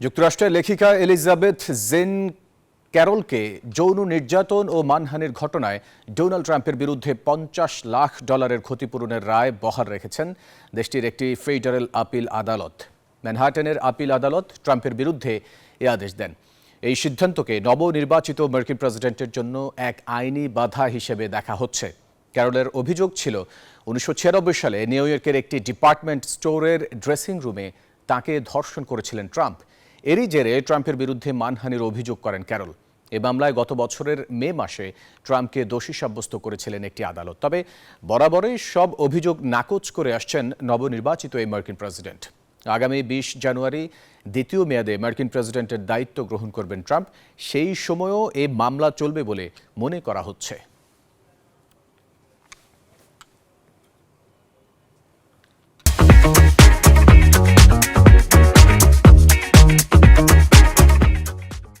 যুক্তরাষ্ট্রের লেখিকা Elizabeth gen ক্যারলকে যৌন নির্যাতন ও মানহানির ঘটনায় ডোনাল্ড ট্রাম্পের বিরুদ্ধে পঞ্চাশ লাখ ডলারের ক্ষতিপূরণের রায় বহাল রেখেছেন দেশটির একটি ফেডারেল আপিল আদালত। ম্যানহাটনের আপিল আদালত ট্রাম্পের বিরুদ্ধে এ আদেশ দেন। এই সিদ্ধান্তকে নবনির্বাচিত মার্কিন প্রেসিডেন্টের জন্য এক আইনি বাধা হিসেবে দেখা হচ্ছে। ক্যারলের অভিযোগ ছিল, উনিশশো ছিয়ানব্বই সালে নিউ ইয়র্কের একটি ডিপার্টমেন্ট স্টোরের ড্রেসিং রুমে তাকে ধর্ষণ করেছিলেন ট্রাম্প। এরই জেরে ট্রাম্পের বিরুদ্ধে মানহানির অভিযোগ করেন ক্যারল। এ মামলায় গত বছরের মে মাসে ট্রাম্পকে দোষী সাব্যস্ত করেছিলেন একটি আদালত। তবে বরাবরই সব অভিযোগ নাকচ করে আসছেন নবনির্বাচিত এই মার্কিন প্রেসিডেন্ট। আগামী বিশ জানুয়ারি দ্বিতীয় মেয়াদে মার্কিন প্রেসিডেন্টের দায়িত্ব গ্রহণ করবেন ট্রাম্প। সেই সময়ও এ মামলা চলবে বলে মনে করা হচ্ছে।